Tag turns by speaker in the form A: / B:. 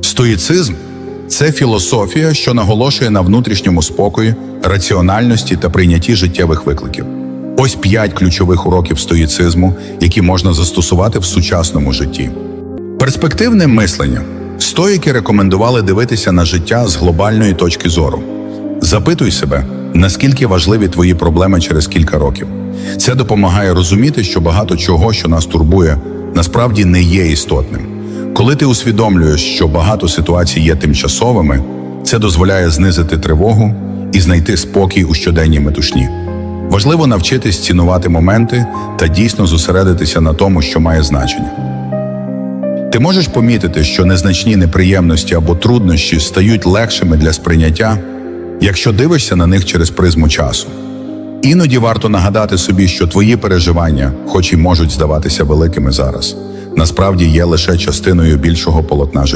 A: Стоїцизм це філософія, що наголошує на внутрішньому спокої, раціональності та прийнятті життєвих викликів. Ось п'ять ключових уроків стоїцизму, які можна застосувати в сучасному житті. Перспективне мислення. Стоїки рекомендували дивитися на життя з глобальної точки зору. Запитуй себе, наскільки важливі твої проблеми через кілька років. Це допомагає розуміти, що багато чого, що нас турбує, насправді не є істотним. Коли ти усвідомлюєш, що багато ситуацій є тимчасовими, це дозволяє знизити тривогу і знайти спокій у щоденній метушні. Важливо навчитись цінувати моменти та дійсно зосередитися на тому, що має значення. Ти можеш помітити, що незначні неприємності або труднощі стають легшими для сприйняття, якщо дивишся на них через призму часу. Іноді варто нагадати собі, що твої переживання, хоч і можуть здаватися великими зараз, насправді є лише частиною більшого полотна життя.